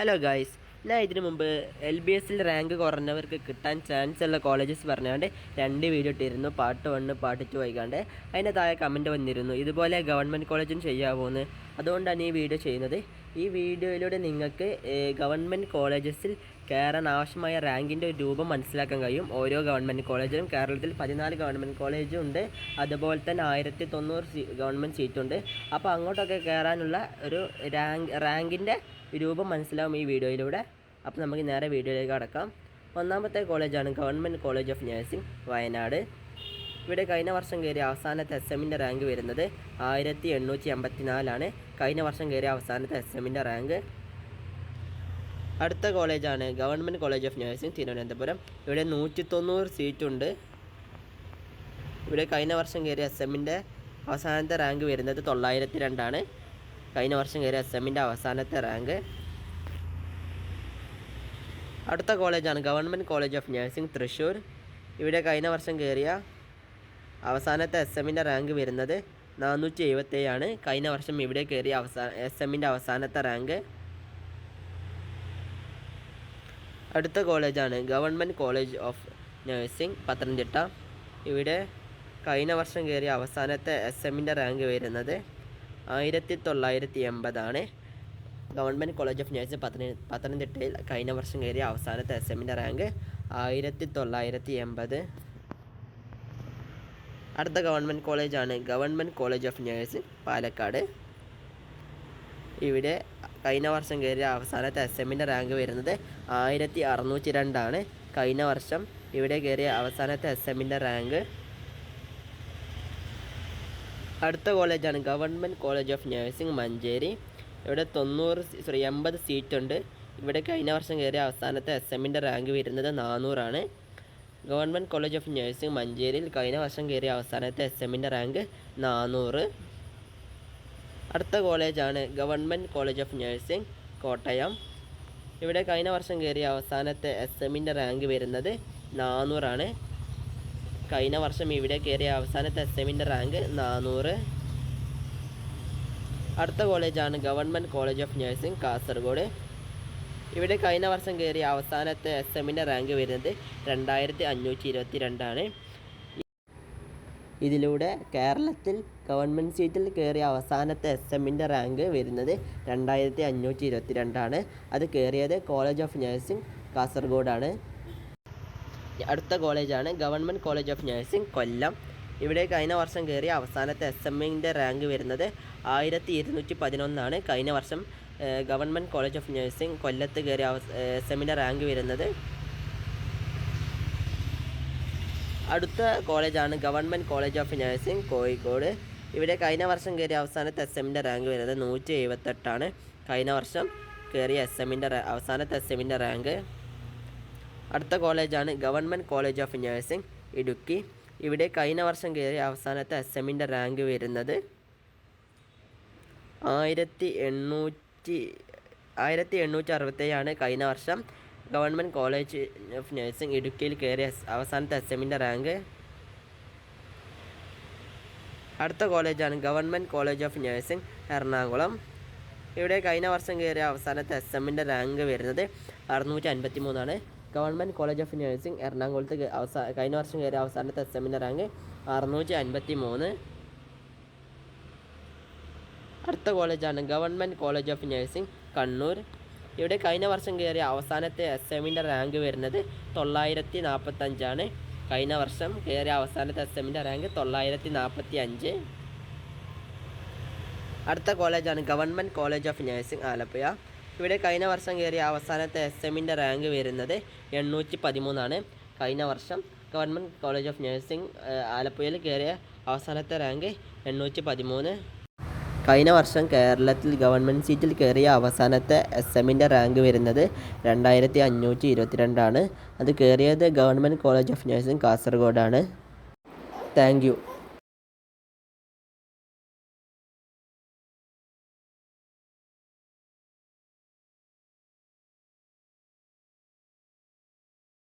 Hello guys ഞാൻ ഇതിനു മുമ്പ് എൽ ബി എസിൽ റാങ്ക് കുറഞ്ഞവർക്ക് കിട്ടാൻ ചാൻസ് ഉള്ള കോളേജസ് പറഞ്ഞുകൊണ്ട് രണ്ട് വീഡിയോ ഇട്ടിരുന്നു. പാർട്ട് വണ്ണ് പാർട്ട് ടു ആയിക്കാണ്ട്. അതിന്റെ താഴെ കമന്റ് വന്നിരുന്നു. ഇതുപോലെ ഗവൺമെന്റ് കോളേജും ചെയ്യാമോന്ന് അതുകൊണ്ടാണ് ഈ വീഡിയോ ചെയ്യുന്നത്. ഈ വീഡിയോയിലൂടെ നിങ്ങൾക്ക് ഗവൺമെന്റ് കോളേജസിൽ കയറാൻ ആവശ്യമായ റാങ്കിന്റെ രൂപം മനസ്സിലാക്കാൻ കഴിയും. ഓരോ ഗവൺമെന്റ് കോളേജിലും കേരളത്തിൽ പതിനാല് ഗവൺമെന്റ് കോളേജും ഉണ്ട്. അതുപോലെ തന്നെ ആയിരത്തി തൊണ്ണൂറ് ഗവൺമെന്റ് സീറ്റുണ്ട്. അപ്പോൾ അങ്ങോട്ടൊക്കെ കയറാനുള്ള ഒരു റാങ്ക് റാങ്കിന്റെ രൂപം മനസ്സിലാവും ഈ വീഡിയോയിലൂടെ. അപ്പോൾ നമുക്ക് നേരെ വീഡിയോയിലേക്ക് കടക്കാം. ഒന്നാമത്തെ കോളേജാണ് government college of nursing Wayanad. ഇവിടെ കഴിഞ്ഞ വർഷം കയറിയ അവസാനത്തെ എസ് എമ്മിന്റെ റാങ്ക് വരുന്നത് ആയിരത്തി എണ്ണൂറ്റി എൺപത്തി നാലാണ് കഴിഞ്ഞ വർഷം കയറിയ അവസാനത്തെ എസ് എമ്മിന്റെ റാങ്ക്. അടുത്ത കോളേജാണ് government college of nursing Thiruvananthapuram. ഇവിടെ നൂറ്റി തൊണ്ണൂറ് സീറ്റുണ്ട്. ഇവിടെ കഴിഞ്ഞ വർഷം കയറിയ എസ് എമ്മിന്റെ അവസാനത്തെ റാങ്ക് വരുന്നത് തൊള്ളായിരത്തി രണ്ടാണ് കഴിഞ്ഞ വർഷം കയറിയ എസ് എമ്മിന്റെ അവസാനത്തെ റാങ്ക്. അടുത്ത കോളേജാണ് government college of nursing Thrissur. ഇവിടെ കഴിഞ്ഞ വർഷം കയറിയ അവസാനത്തെ എസ് എമ്മിന്റെ റാങ്ക് വരുന്നത് നാനൂറ്റി എഴുപത്തേഴാണ് കഴിഞ്ഞ വർഷം ഇവിടെ കയറിയ അവസാന എസ് എമ്മിന്റെ അവസാനത്തെ റാങ്ക്. അടുത്ത കോളേജാണ് government college of nursing Pathanamthitta. ഇവിടെ കഴിഞ്ഞ വർഷം കയറിയ അവസാനത്തെ എസ് എമ്മിന്റെ റാങ്ക് വരുന്നത് ആയിരത്തി തൊള്ളായിരത്തി എൺപതാണ് ഗവൺമെന്റ് കോളേജ് ഓഫ് നഴ്സിംഗ് പത്തന പത്തനംതിട്ടയിൽ കഴിഞ്ഞ വർഷം കയറിയ അവസാനത്തെ എസ് എമ്മിന്റെ റാങ്ക് ആയിരത്തി തൊള്ളായിരത്തി എൺപത് അടുത്ത ഗവൺമെന്റ് കോളേജാണ് government college of nursing Palakkad. ഇവിടെ കഴിഞ്ഞ വർഷം കയറിയ അവസാനത്തെ എസ് എമ്മിന്റെ റാങ്ക് വരുന്നത് ആയിരത്തി അറുന്നൂറ്റി രണ്ടാണ് കഴിഞ്ഞ വർഷം ഇവിടെ കയറിയ അവസാനത്തെ എസ് എമ്മിന്റെ റാങ്ക് അടുത്ത കോളേജാണ് government college of nursing Manjeri. ഇവിടെ തൊണ്ണൂറ് സോറി എൺപത് സീറ്റുണ്ട്. ഇവിടെ കഴിഞ്ഞ വർഷം കയറിയ അവസാനത്തെ എസ് എമ്മിന്റെ റാങ്ക് വരുന്നത് നാനൂറാണ്. ഗവൺമെന്റ് കോളേജ് ഓഫ് നഴ്സിംഗ് മഞ്ചേരിയിൽ കഴിഞ്ഞ വർഷം കയറിയ അവസാനത്തെ എസ് എമ്മിന്റെ റാങ്ക് നാനൂറ്. അടുത്ത കോളേജാണ് government college of nursing Kottayam. ഇവിടെ കഴിഞ്ഞ വർഷം കയറിയ അവസാനത്തെ എസ് എമ്മിന്റെ റാങ്ക് വരുന്നത് നാനൂറാണ്. കഴിഞ്ഞ വർഷം ഇവിടെ കയറിയ അവസാനത്തെ എസ് എമ്മിന്റെ റാങ്ക് നാനൂറ്. അടുത്ത കോളേജാണ് government college of nursing Kasaragod. ഇവിടെ കഴിഞ്ഞ വർഷം കയറിയ അവസാനത്തെ എസ് എമ്മിന്റെ റാങ്ക് വരുന്നത് രണ്ടായിരത്തി അഞ്ഞൂറ്റി ഇരുപത്തി രണ്ടാണ് ഇതിലൂടെ കേരളത്തിൽ ഗവൺമെന്റ് സീറ്റിൽ കയറിയ അവസാനത്തെ എസ് എമ്മിന്റെ റാങ്ക് വരുന്നത് രണ്ടായിരത്തി അഞ്ഞൂറ്റി ഇരുപത്തി രണ്ടാണ് അത് കയറിയത് കോളേജ് ഓഫ് നഴ്സിംഗ് കാസർഗോഡാണ്. അടുത്ത കോളേജാണ് government college of nursing Kollam. ഇവിടെ കഴിഞ്ഞ വർഷം കയറിയ അവസാനത്തെ എസ് എമ്മിന്റെ റാങ്ക് വരുന്നത് ആയിരത്തി ഇരുന്നൂറ്റി പതിനൊന്നാണ് കഴിഞ്ഞ വർഷം ഗവൺമെന്റ് കോളേജ് ഓഫ് നഴ്സിംഗ് കൊല്ലത്ത് കയറിയ എസ് എമ്മിന്റെ റാങ്ക് വരുന്നത് അടുത്ത കോളേജാണ് government college of nursing Kozhikode. ഇവിടെ കഴിഞ്ഞ വർഷം കയറിയ അവസാനത്തെ എസ് എമ്മിന്റെ റാങ്ക് വരുന്നത് നൂറ്റി എഴുപത്തെട്ടാണ് കഴിഞ്ഞ വർഷം കയറിയ എസ് എമ്മിന്റെ അവസാനത്തെ എസ് എമ്മിന്റെ റാങ്ക്. അടുത്ത കോളേജാണ് government college of nursing Idukki. ഇവിടെ കഴിഞ്ഞ വർഷം കയറിയ അവസാനത്തെ എസ് എമ്മിന്റെ റാങ്ക് വരുന്നത് ആയിരത്തി എണ്ണൂറ്റി ആയിരത്തി എണ്ണൂറ്റി അറുപത്തേഴാണ് കഴിഞ്ഞ വർഷം. ഗവൺമെന്റ് കോളേജ് ഓഫ് നഴ്സിംഗ് ഇടുക്കിയിൽ കയറിയ അവസാനത്തെ എസ് എമ്മിന്റെ റാങ്ക്. അടുത്ത കോളേജാണ് government college of nursing Ernakulam. ഇവിടെ കഴിഞ്ഞ വർഷം കയറിയ അവസാനത്തെ എസ് എമ്മിന്റെ റാങ്ക് വരുന്നത് അറുന്നൂറ്റി അൻപത്തി മൂന്നാണ് ഗവൺമെന്റ് കോളേജ് ഓഫ് നഴ്സിംഗ് എറണാകുളത്ത് അവസാന കഴിഞ്ഞ വർഷം കയറിയ അവസാനത്തെ എസ് എമ്മിന്റെ റാങ്ക് അറുന്നൂറ്റി അൻപത്തി മൂന്ന് അടുത്ത കോളേജാണ് government college of nursing Kannur. ഇവിടെ കഴിഞ്ഞ വർഷം കയറിയ അവസാനത്തെ എസ് എമ്മിന്റെ റാങ്ക് വരുന്നത് തൊള്ളായിരത്തി നാൽപ്പത്തഞ്ചാണ് കഴിഞ്ഞ വർഷം കയറിയ അവസാനത്തെ എസ് എമ്മിന്റെ റാങ്ക് തൊള്ളായിരത്തി നാൽപ്പത്തി അഞ്ച് അടുത്ത കോളേജാണ് government college of nursing Alappuzha. ഇവിടെ കഴിഞ്ഞ വർഷം കയറിയ അവസാനത്തെ എസ് എമ്മിന്റെ റാങ്ക് വരുന്നത് എണ്ണൂറ്റി പതിമൂന്നാണ് കഴിഞ്ഞ വർഷം ഗവൺമെന്റ് കോളേജ് ഓഫ് നഴ്സിംഗ് ആലപ്പുഴയിൽ കയറിയ അവസാനത്തെ റാങ്ക് എണ്ണൂറ്റി പതിമൂന്ന് കഴിഞ്ഞ വർഷം കേരളത്തിൽ ഗവൺമെന്റ് സീറ്റിൽ കയറിയ അവസാനത്തെ എസ് എമ്മിന്റെ റാങ്ക് വരുന്നത് രണ്ടായിരത്തി അഞ്ഞൂറ്റി ഇരുപത്തിരണ്ടാണ് അത് കയറിയത് government college of nursing കാസർഗോഡാണ്. Thank you.